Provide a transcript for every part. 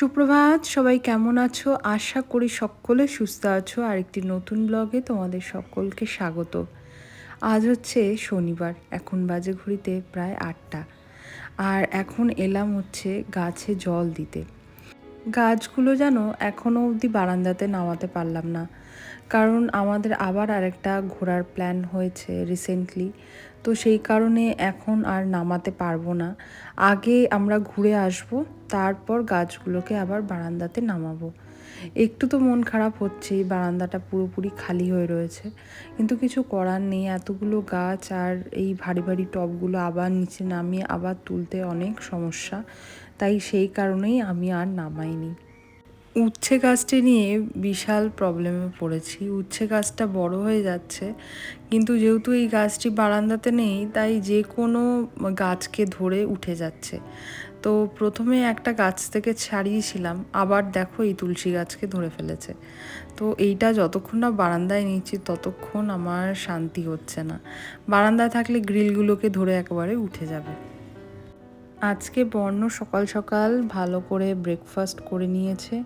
সুপ্রভাত, সবাই কেমন আছো? আশা করি সকলে সুস্থ আছো। আর একটি নতুন ব্লগে তোমাদের সকলকে স্বাগত। আজ হচ্ছে শনিবার, এখন বাজে ঘড়িতে প্রায় আটটা। আর এখন এলাম হচ্ছে গাছে জল দিতে। গাছগুলো যেন এখনও অবধি বারান্দাতে নামাতে পারলাম না। কারণ আমাদের আবার আরেকটা ঘোরার প্ল্যান হয়েছে রিসেন্টলি তো সেই কারণে এখন আর নামাতে পারব না। আগে আমরা ঘুরে আসব, তারপর গাছগুলোকে আবার বারান্দাতে নামাবো। একটু তো মন খারাপ হচ্ছেই, বারান্দাটা পুরোপুরি খালি হয়ে রয়েছে। কিন্তু কিছু করার নেই, এতগুলো গাছ আর এই ভারী ভারী টবগুলো আবার নিচে নামিয়ে আবার তুলতে অনেক সমস্যা। তাই সেই কারণেই আমি আর নামাইনি। উচ্ছে গাছটি নিয়ে বিশাল প্রবলেমে পড়েছি। উচ্ছে গাছটা বড় হয়ে যাচ্ছে, কিন্তু যেহেতু এই গাছটি বারান্দাতে নেই, তাই যে কোনো গাছকে ধরে উঠে যাচ্ছে। তো প্রথমে একটা গাছ থেকে ছাড়িয়েছিলাম, আবার দেখো এই তুলসী গাছকে ধরে ফেলেছে। তো এইটা যতক্ষণ না বারান্দায় নিচ্ছি ততক্ষণ আমার শান্তি হচ্ছে না। বারান্দায় থাকলে গ্রিলগুলোকে ধরে একেবারে উঠে যাবে। আজকে বর্ণ সকাল সকাল ভালো করে ব্রেকফাস্ট করে নিয়েছে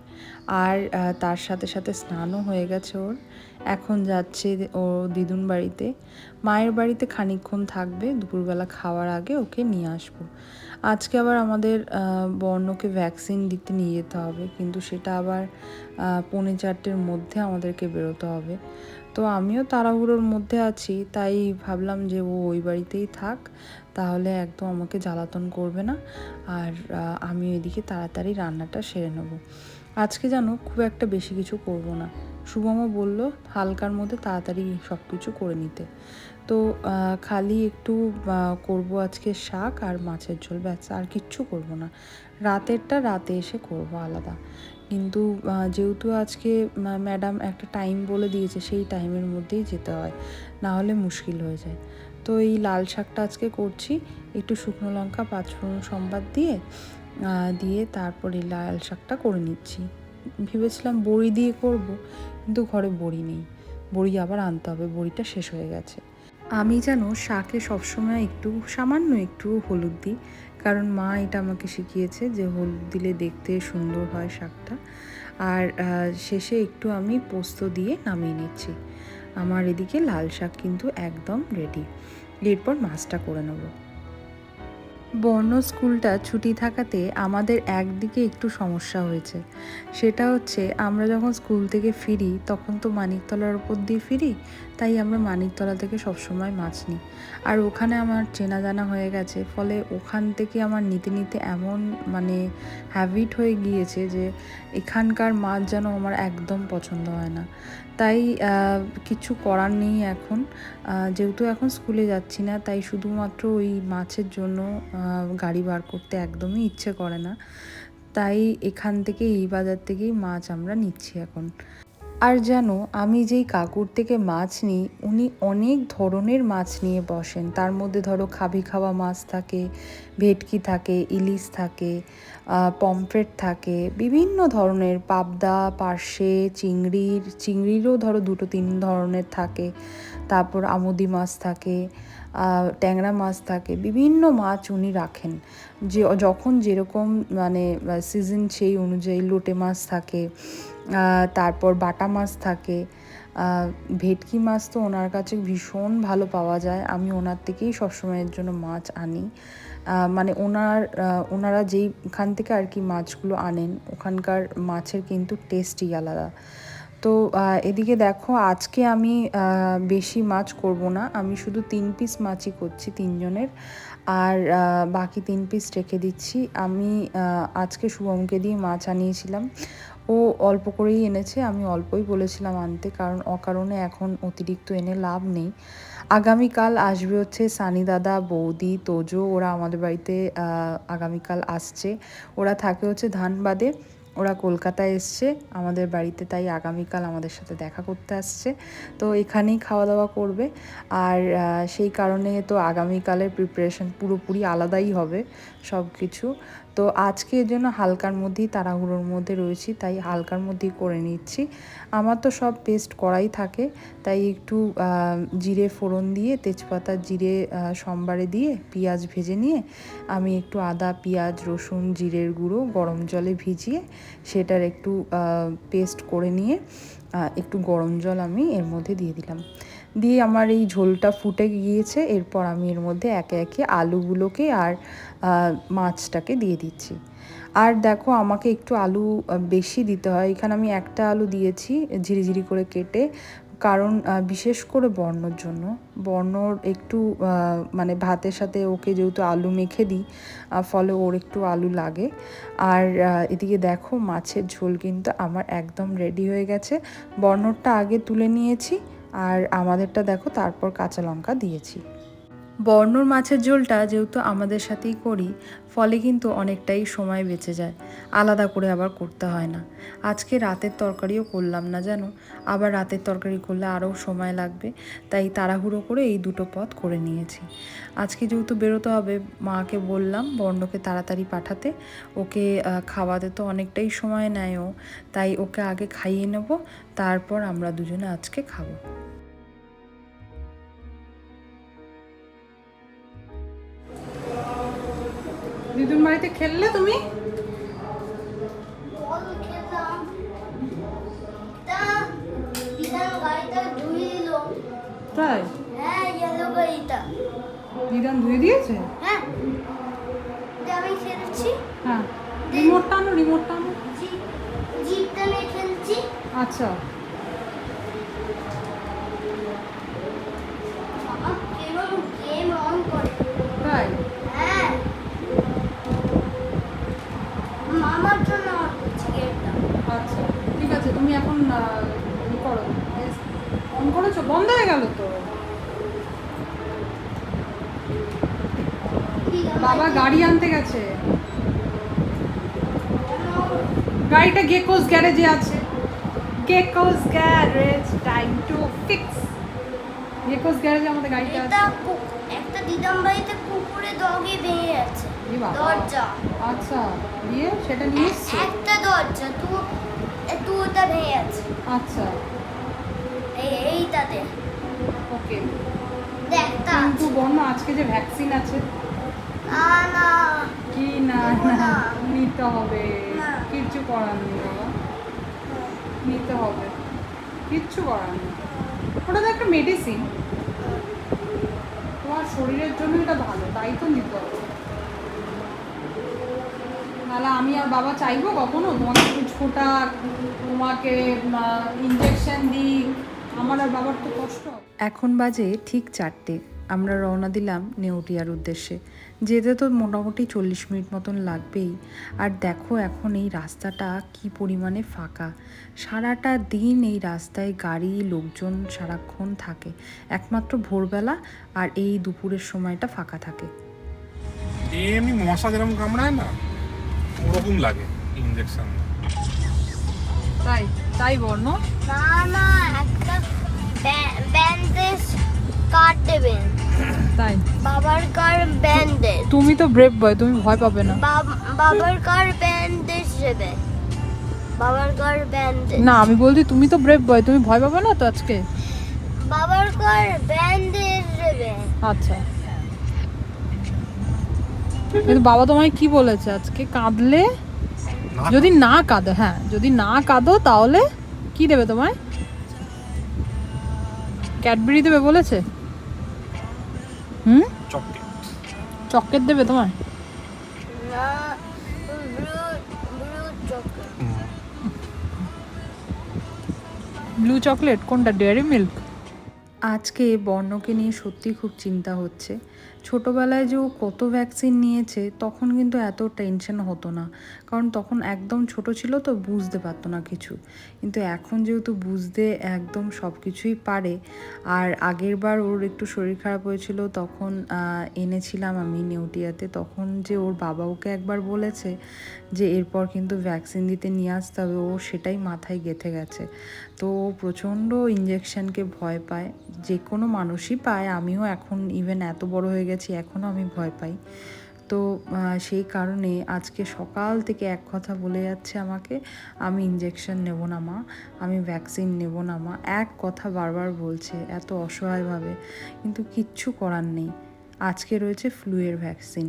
আর তার সাথে সাথে স্নানও হয়ে গেছে ওর। এখন যাচ্ছে ও দিদুন বাড়িতে। মায়ের বাড়িতে খানিকক্ষণ থাকবে, দুপুরবেলা খাওয়ার আগে ওকে নিয়ে আসব। আজকে আবার আমাদের বর্ণকে ভ্যাকসিন দিতে নিয়ে যেতে হবে, কিন্তু সেটা আবার পৌনে চারটের মধ্যে আমাদেরকে বেরোতে হবে। তো আমিও তাড়াহুড়োর মধ্যে আছি, তাই ভাবলাম যে ও ওই বাড়িতেই থাক, তাহলে একদম আমাকে জ্বালাতন করবে না, আর আমি এদিকে তাড়াতাড়ি রান্নাটা সেরে নেব। আজকে জানো খুব একটা বেশি কিছু করব না। শুভমও বলল হালকার মধ্যে তাড়াতাড়ি সব কিছু করে নিতে। তো খালি একটু করব আজকে শাক আর মাছের ঝোল, ব্যাস, আর কিচ্ছু করব না। রাতেরটা রাতে এসে করব আলাদা। কিন্তু যেহেতু আজকে ম্যাডাম একটা টাইম বলে দিয়েছে, সেই টাইমের মধ্যেই যেতে হয়। না হলে মুশকিল হয়ে যায়। তো এই লাল শাকটা আজকে করছি, একটু শুকনো লঙ্কা পাঁচফোড়ন সম্বাদ দিয়ে দিয়ে তারপরে লাল শাকটা করে নিচ্ছি। ভেবেছিলাম বড়ি দিয়ে করব, কিন্তু ঘরে বড়ি নেই। বড়ি আবার আনতে হবে, বড়িটা শেষ হয়ে গেছে। আমি যেন শাকে সবসময় একটু সামান্য একটু হলুদ দিই কারণ মা এটা আমাকে শিখিয়েছে যে হলুদ দিলে দেখতে সুন্দর হয় শাকটা। আর শেষে একটু আমি পোস্ত দিয়ে নামিয়ে নিচ্ছি। আমার এদিকে লাল শাক কিন্তু একদম রেডি এরপর মাছটা করে নেব। বর্ণ স্কুলটা ছুটি থাকাতে আমাদের একদিকে একটু সমস্যা হয়েছে। সেটা হচ্ছে আমরা যখন স্কুল থেকে ফিরি, তখন তো মানিকতলার উপর দিয়ে ফিরি তাই আমরা মানিকতলা থেকে সবসময় মাছ নিই। আর ওখানে আমার চেনা জানা হয়ে গেছে, ফলে ওখান থেকে আমার নিতে নিতে এমন মানে হ্যাবিট হয়ে গিয়েছে যে এখানকার মাছ যেন আমার একদম পছন্দ হয় না। তাই কিছু করার নেই এখন। যেহেতু এখন স্কুলে যাচ্ছি না, তাই শুধুমাত্র ওই মাছের জন্য গাড়ি বার করতে একদমই ইচ্ছে করে না। তাই এখান থেকে, এই বাজার থেকেই মাছ আমরা নিচ্ছি এখন। আর জানো আমি যেই কাকুর থেকে মাছ নিই, উনি অনেক ধরনের মাছ নিয়ে বসেন। তার মধ্যে ধরো খাবি খাওয়া মাছ থাকে, ভেটকি থাকে, ইলিশ থাকে পমফ্রেট থাকে, বিভিন্ন ধরনের পাবদা, পার্শে, চিংড়ির, চিংড়িরও ধরো দুটো তিন ধরনের থাকে। তারপর আমুদি মাছ থাকে ট্যাংরা মাছ থাকে, বিভিন্ন মাছ উনি রাখেন। যে, যখন যেরকম মানে সিজন সেই অনুযায়ী লোটে মাছ থাকে তারপর বাটা মাছ থাকে। ভেটকি মাছ তো ওনার কাছে ভীষণ ভালো পাওয়া যায়। আমি ওনার থেকেই সবসময়ের জন্য মাছ আনি। মানে ওনার ওনারা যেইখান থেকে আর কি মাছগুলো আনেন, ওখানকার মাছের কিন্তু টেস্টই আলাদা। তো এদিকে দেখো, আজকে আমি বেশি মাছ করব না। আমি শুধু তিন পিস মাছই করছি তিনজনের। আর বাকি তিন পিস রেখে দিচ্ছি। আমি আজকে শুভমকে দিয়ে মাছ আনিয়েছিলাম। ও অল্প করেই এনেছে, আমি অল্পই বলেছিলাম আনতে, কারণ অকারণে এখন অতিরিক্ত এনে লাভ নেই। আগামীকাল আসবে হচ্ছে সানি দাদা, বৌদি, তোজো, ওরা আমাদের বাড়িতে আগামীকাল আসছে। ওরা থাকে হচ্ছে ধানবাদে, ওরা কলকাতায় এসছে, আমাদের বাড়িতে তাই আগামীকাল আমাদের সাথে দেখা করতে আসছে। তো এখানেই খাওয়া দাওয়া করবে, আর সেই কারণে তো আগামীকালের প্রিপারেশন পুরোপুরি আলাদাই হবে সব কিছু তো আজকে এর জন্য হালকার মধ্যেই তাড়াহুড়োর মধ্যে রয়েছি, তাই হালকার মধ্যেই করে নিচ্ছি। আমার তো সব পেস্ট করাই থাকে, তাই একটু জিরে ফোড়ন দিয়ে, তেজপাতা, জিরে সম্বারে দিয়ে, পেঁয়াজ ভেজে নিয়ে আমি একটু আদা, পেঁয়াজ, রসুন, জিরের গুঁড়ো গরম জলে ভিজিয়ে সেটার একটু পেস্ট করে নিয়ে একটু গরম জল আমি এর মধ্যে দিয়ে দিলাম। দিয়ে আমার এই ঝোলটা ফুটে গিয়েছে। এরপর আমি এর মধ্যে একে একে আলুগুলোকে আর মাছটাকে দিয়ে দিচ্ছি। আর দেখো আমাকে একটু আলু বেশি দিতে হয়। এখানে আমি একটা আলু দিয়েছি ঝিরিঝিরি করে কেটে। কারণ বিশেষ করে বর্ণর জন্য। বর্ণর একটু মানে ভাতের সাথে ওকে যেহেতু আলু মেখে দিই ফলে ওর একটু আলু লাগে। আর এদিকে দেখো মাছের ঝোল কিন্তু আমার একদম রেডি হয়ে গেছে। বর্ণরটা আগে তুলে নিয়েছি। আর আমাদেরটা দেখো তারপর কাঁচা লঙ্কা দিয়েছি। বর্ণর মাছের ঝোলটা যেহেতু আমাদের সাথেই করি, ফলে কিন্তু অনেকটাই সময় বেঁচে যায়। আলাদা করে আবার করতে হয় না। আজকে রাতের তরকারিও করলাম না জানো? আবার রাতের তরকারি করলে আরও সময় লাগবে, তাই তাড়াহুড়ো করে এই দুটো পদ করে নিয়েছি। আজকে যেহেতু বেরোতে হবে, মাকে বললাম বর্ণকে তাড়াতাড়ি পাঠাতে। ওকে খাওয়াতে তো অনেকটাই সময় নেয় ও তাই ওকে আগে খাইয়ে নেব, তারপর আমরা দুজনে আজকে খাব। দিদুন বাড়িতে খেললে তুমি? দিদার তাই? হ্যাঁ দিদান ধুয়ে দিয়েছে? হ্যাঁ। আমি খেলছি। হ্যাঁ। আনো জিপ জিপটা নিয়ে খেলছি। আচ্ছা বাবা কেবল গেম অন করে তাই হ্যাঁ মামার জন্য অন করছি গেমটা আচ্ছা ঠিক আছে তুমি এখন আহ, ই করো অন করেছ বন্ধ হয়ে গেল তো। বাবা গাড়ি আনতে গেছে। গাড়িটা গেকোস গ্যারেজে আছে। Geckos garage time to fix Geckos গ্যারেজে আমাদের গাড়িটা আছে। একটা দিদাম বাড়িতে কুকুরে যাচ্ছে এ বাবা। দরজা। আচ্ছা দিয়ে সেটা নিয়ে একটা দরজা তু তু ওটা ভেঙে যাচ্ছে আচ্ছা। এই এইটাতে। ওকে কিন্তু বর্ণ আজকে যে ভ্যাকসিন আছে না না। কি না না। নিতে হবে। কিচ্ছু করার নেই বাবা। নিতে হবে। কিচ্ছু করার নেই। ওটা তো একটা মেডিসিন তোমার শরীরের জন্য এটা ভালো তাই তো নিতে হবে। নাহলে আমি আর বাবা চাইব কখনো? তোমাকে ছোটাক তোমাকে ইঞ্জেকশন দিই আমার আর বাবার তো কষ্ট। এখন বাজে ঠিক চারটে। আমরা রওনা দিলাম নেউটিয়ার উদ্দেশ্যে। যেতে তো মোটামুটি চল্লিশ মিনিট মতন লাগবেই। আর দেখো এখন এই রাস্তাটা কি পরিমাণে ফাঁকা। সারাটা দিন এই রাস্তায় গাড়ি লোকজন সারাক্ষণ থাকে। একমাত্র ভোরবেলা আর এই দুপুরের সময়টা ফাঁকা থাকে। এমনি মশা যেরকম কামড়ায় না ওরকম লাগে ইঞ্জেকশন তাই তাই বর্ণ? না না একটা ব্যা- ব্যান্ডেজ দেবেন। তাই। বাবার কার ব্যান্ডেজ? তুমি তো ব্রেভ বয় তুমি ভয় পাবে না। বাব- বাবার কার ব্যান্ডেজ দেবে? বাবার কার ব্যান্ডেজ? না আমি বলছি তুমি তো ব্রেভ বয় তুমি ভয় পাবে না তো আজকে? বাবার কার ব্যান্ডেজ দেবে? আচ্ছা। কিন্তু বাবা তোমায় কি বলেছে? আজকে কাঁদলে? যদি না কাঁদো হ্যাঁ যদি না কাঁদো তাহলে কি দেবে তোমায়? ক্যাডবেরি দেবে বলেছে? হুম? চকলেট। চকলেট দেবে তোমায়? Blue blue chocolate blue chocolate কোনটা? Dairy milk? আজকে বর্ণকে নিয়ে সত্যি খুব চিন্তা হচ্ছে। ছোটোবেলায় যে ও কত ভ্যাকসিন নিয়েছে, তখন কিন্তু এত টেনশন হতো না। কারণ তখন একদম ছোট ছিল তো বুঝতে পারতো না কিছু। কিন্তু এখন যেহেতু বুঝতে একদম সব কিছুই পারে, আর আগের বার ওর একটু শরীর খারাপ হয়েছিল, তখন এনেছিলাম আমি নেউটিয়াতে। তখন যে ওর বাবা ওকে একবার বলেছে যে এরপর কিন্তু ভ্যাকসিন দিতে নিয়ে আসতে হবে, ও সেটাই মাথায় গেঁথে গেছে। তো ও প্রচণ্ড ইঞ্জেকশনকে ভয় পায়, যে কোনো মানুষই পায়। আমিও এখন ইভেন এত বড় হয়ে গেছি, এখনও আমি ভয় পাই। তো সেই কারণে আজকে সকাল থেকে এক কথা বলে যাচ্ছে আমাকে, আমি ইঞ্জেকশন নেব না মা, আমি ভ্যাকসিন নেব না মা, এক কথা বারবার বলছে, এত অসহায়ভাবে। কিন্তু কিচ্ছু করার নেই, আজকে রয়েছে ফ্লুয়ের ভ্যাকসিন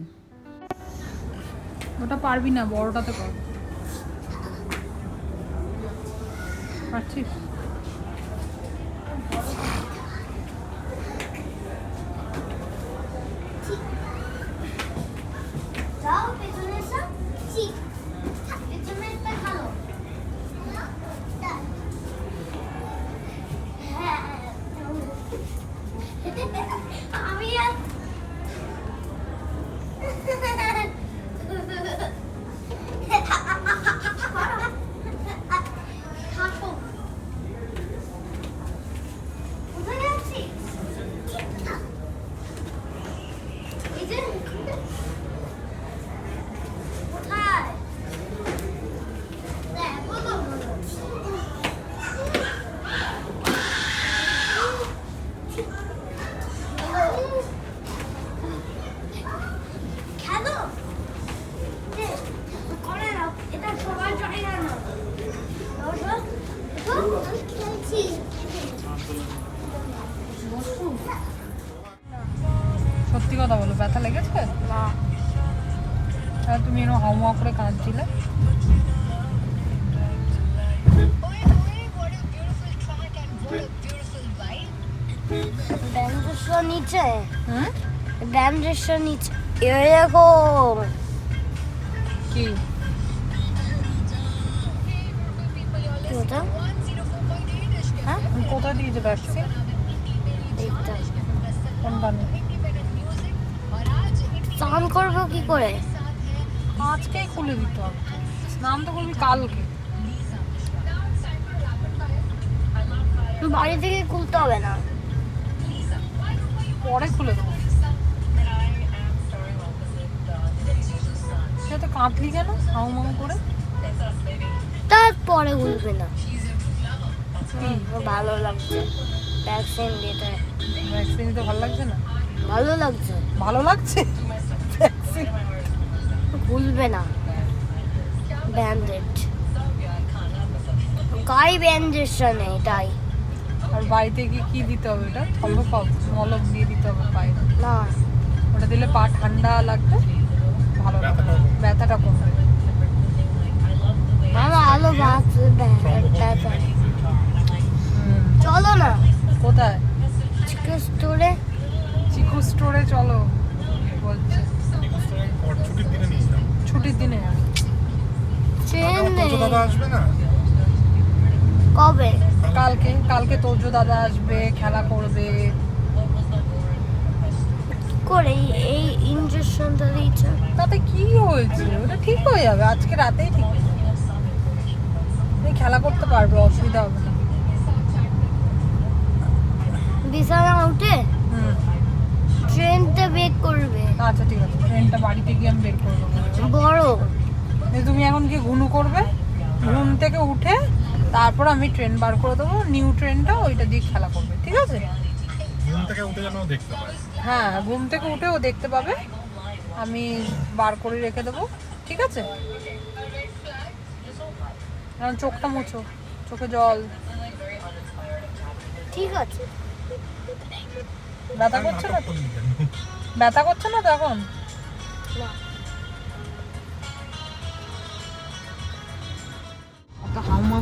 ওটা পারবি না, বড়টাতে পারছিস যাও পেছনে এসো ঠিক পেছনে একটা খালো হ্যাঁ আমি আর থাকো কোথায় যাচ্ছিস এই যে কোথায় দেখো তো খেলো এ, করে নাও এটা সবার জায়গা না দাও, দাও। দাও, আমি খেলছি সত্যি কথা বলো ব্যথা লেগেছে? না। তুমি এরকম হাউমা করে কাঁদছিলে? নিচে হুম? নিচে এরকম কি? কি হ্যাঁ? কোথায় দিয়েছে ভ্যাকসিন এইটা কোনটা স্নান করব কি করে? আজকেই খুলে দিতে হবে। স্নান তো করবি কালকে। বাড়ি থেকে খুলতে হবে না। পরে খুলে দেবো। সে তো কাঁদলি কেন? হাউ মাউ করে। তারপরে খুলবে না। ভালো লাগছে। ভ্যাকসিন দিতে। ভ্যাকসিন দিতে ভালো লাগছে না? ভালো লাগছে। ভালো লাগছে? খুলবে না। ব্যান্ডেজ গায়ে ব্যান্ডেজটা নেই তাই আর বাড়িতে গিয়ে কি দিতে হবে ওটা? থম্ব মলম দিয়ে দিতে হবে পায়ে। না। ওটা দিলে পা ঠান্ডা লাগবে। ভালো লাগবে ব্যথাটা কমবে। মামা আলো বাঁচবে ব্যথা চলো না। কোথায়? চিকেন স্টোরে চিকু স্টোরে চলো বলছে। ছুটির দিনে নিয়ে যাও। ছুটির দিনে ট্রেন নেই দাদা আসবে না? কবে? কালকে কালকে তোজো দাদা আসবে খেলা করবে। করে এই- এই ইঞ্জেকশনটা দিয়েছে। তাতে কি হয়েছে? ওটা ঠিক হয়ে যাবে আজকে রাতেই ঠিক হয়ে যাবে। খেলা করতে পারবে অসুবিধা হবে না। বিছানা উঠে? হুম। ট্রেনটা বেক করবে। আচ্ছা ঠিক আছে ট্রেনটা বাড়িতে গিয়ে আমি বের করে দেবো বড়। তুমি এখন কি ঘুনু করবে ঘুম থেকে উঠে তারপর আমি ট্রেন বার করে দেবো নিউ ট্রেনটা ওইটা দিয়ে খেলা করবে ঠিক আছে? ঘুম থেকে উঠে যেন দেখতে পায়। হ্যাঁ ঘুম থেকে উঠে ও দেখতে পাবে আমি বার করে রেখে দেবো ঠিক আছে? এখন চোখটা মুছো চোখে জল। ঠিক আছে। ব্যথা করছে না? ব্যথা করছে না তো এখন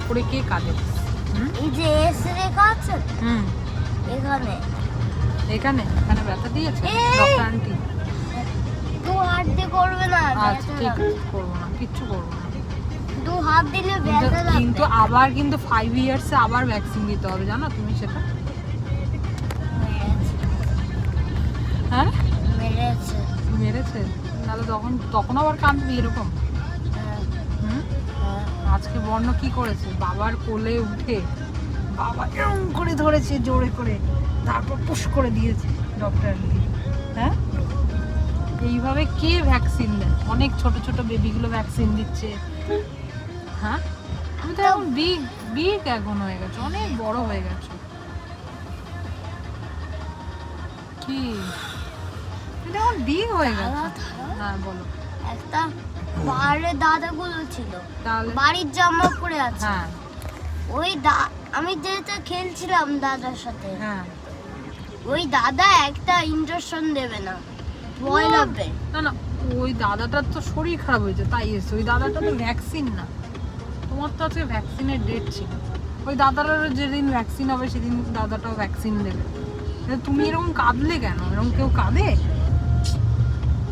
করে কে কাঁদে? এই যে এস রেখা আছে হুম। এখানে। এখানে? এখানে ব্যথা দিয়েছে! Doctor aunty? দু হাত দিয়ে করবে না আচ্ছা ঠিক করব না কিচ্ছু করব না। দু হাত দিলে কিন্তু- ব্যথা লাগবে। কিন্তু আবার কিন্তু ফাইভ ইয়ার্সে আবার ভ্যাকসিন দিতে হবে জানো তুমি সেটা? হ্যাঁ? মেরেছে। মেরেছে? তাহলে তখন তখন আবার কাঁদবি এরকম? হ্যাঁ, হ্যাঁ। আজকে বর্ণ কি করেছে? বাবার কোলে উঠে বাবা এরম করে ধরেছে জোরে করে। তারপর পুশ করে দিয়েছে ডক্টর হ্যাঁ? এইভাবে কে ভ্যাকসিন দেয়? অনেক ছোট ছোট বেবিগুলো ভ্যাকসিন দিচ্ছে। হ্যাঁ? তুমি তো এখন বিগ বিগ এখন হয়ে গেছো অনেক বড় হয়ে গেছো। কি? এটা আমার বিয়ে হয়ে গেছে। দাদা, হ্যাঁ বলো। একটা পাহাড়ে দাদাগুলো ছিল। বাড়ির জামা পরে আছে। হ্যাঁ। ওই দা আমি যেটা খেলছিলাম দাদার সাথে হ্যাঁ। ওই দাদা একটা ইঞ্জেকশন দেবে না। ভয় লাগবে। না না ওই দাদাটার তো শরীর খারাপ হয়েছে তাই এসে ওই দাদাটা তো ভ্যাকসিন না। তোমার তো আজকে ভ্যাকসিনের ডেট ছিল। ওই দাদাটারও যেদিন ভ্যাকসিন হবে সেদিন দাদাটাও ভ্যাকসিন দেবে। তুমি এরকম কাঁদলে কেন? এরকম কেউ কাঁদে?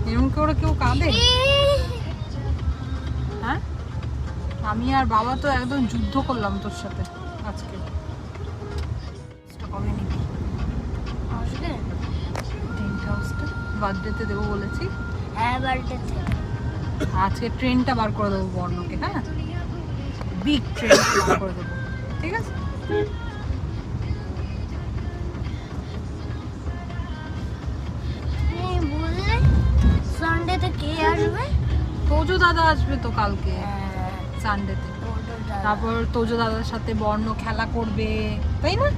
এরকম কেউ কেউ কাঁদে? হ্যাঁ? আমি আর বাবা তো একদম যুদ্ধ করলাম তোর সাথে আজকে। কবে নিবি আসবে টেন্ট হাউসটা বার্থডেতে দেবো বলেছি। হ্যাঁ বাড়িতে আজকে ট্রেনটা বার করে দেবো বর্ণকে হ্যাঁ? বিগ ট্রেন বার করে দেবো ঠিক আছে? তোজো দাদা আসবে তো কালকে সানডেতে তারপর তোজো দাদার সাথে বর্ণ খেলা করবে তাই না?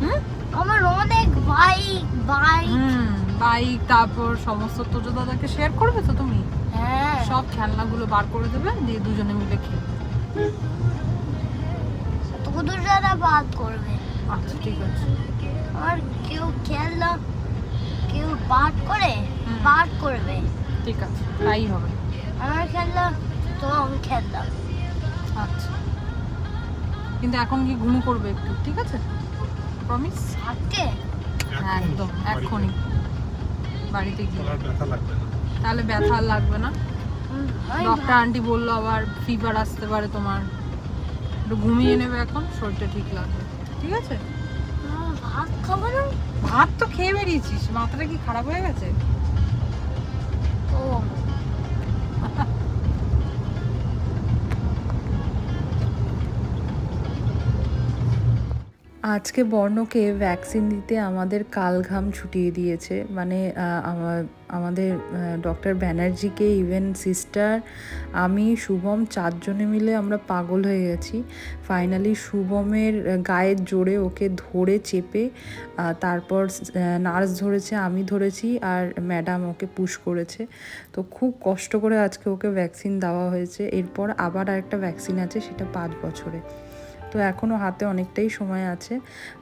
হুম? আমার অনেক বাইক বাইক হুম বাইক তারপর সমস্ত তোজো দাদাকে শেয়ার করবে তো তুমি? হ্যাঁ। সব খেলনাগুলো বার করে দেবে দিয়ে দুজনে মিলে খেলবে। তোদের দাদা বাদ করবে। আচ্ছা ঠিক আছে। আর কেউ খেললো কেউ পাঠ করে। পাঠ করবে। ঠিক আছে তাই হবে। আমার খেললো তো আমি খেললাম আচ্ছা। কিন্তু এখন কি ঘুম করবে একটু ঠিক আছে? প্রমিস আজকে? একদম এক্ষুনি বাড়িতে গিয়ে। লাগবে না। তাহলে ব্যথা আর লাগবে না? ডক্টর আন্টি বলল আবার ফিভার আসতে পারে তোমার। একটু ঘুমিয়ে নেবে এখন শরীরটা ঠিক লাগবে। ঠিক আছে? ভাত খাব না? ভাত তো খেয়ে বেরিয়েছিস মাথাটা কি খারাপ হয়ে গেছে? আজকে বর্ণকে ভ্যাকসিন দিতে আমাদের কালঘাম ছুটিয়ে দিয়েছে। মানে আহ, আমা- আমাদের ডক্টর ব্যানার্জিকে ইভেন সিস্টার আমি, শুভম চারজনে মিলে আমরা পাগল হয়ে গেছি। ফাইনালি শুভমের গায়ের জোরে ওকে ধরে চেপে তারপর নার্স ধরেছে, আমি ধরেছি, আর ম্যাডাম ওকে পুশ করেছে। তো খুব কষ্ট করে আজকে ওকে ভ্যাকসিন দেওয়া হয়েছে। এরপর আবার আরেকটা ভ্যাকসিন আছে, সেটা পাঁচ বছরে। তো এখনও হাতে অনেকটাই সময় আছে।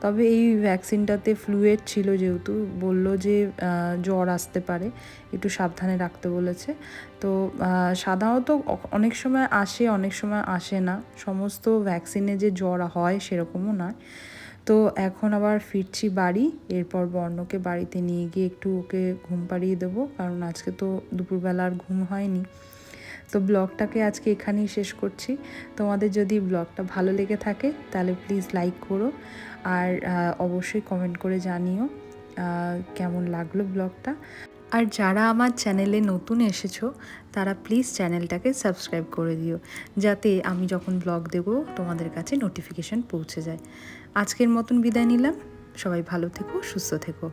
তবে এই ভ্যাকসিনটাতে ফ্লুয়েড ছিল যেহেতু, বলল যে জ্বর আসতে পারে, একটু সাবধানে রাখতে বলেছে। তো সাধারণত অনেক সময় আসে, অনেক সময় আসে না। সমস্ত ভ্যাকসিনে যে জ্বর হয় সেরকমও নয়। তো এখন আবার ফিরছি বাড়ি, এরপর বর্ণকে বাড়িতে নিয়ে গিয়ে একটু ওকে ঘুম পাড়িয়ে দেবো, কারণ আজকে তো দুপুরবেলা আর ঘুম হয়নি। তো ব্লগটাকে আজকে এখানেই শেষ করছি। তোমাদের যদি ব্লগটা ভালো লেগে থাকে, তাহলে প্লিজ লাইক করো। আর অবশ্যই কমেন্ট করে জানিও কেমন লাগল ব্লগটা। আর যারা আমার চ্যানেলে নতুন এসেছ, তারা প্লিজ চ্যানেলটাকে সাবস্ক্রাইব করে দিও। যাতে আমি যখন ব্লগ দেব, তোমাদের কাছে নোটিফিকেশন পৌঁছে যায়। আজকের মতন বিদায় নিলাম। সবাই ভালো থেকো, সুস্থ থেকো।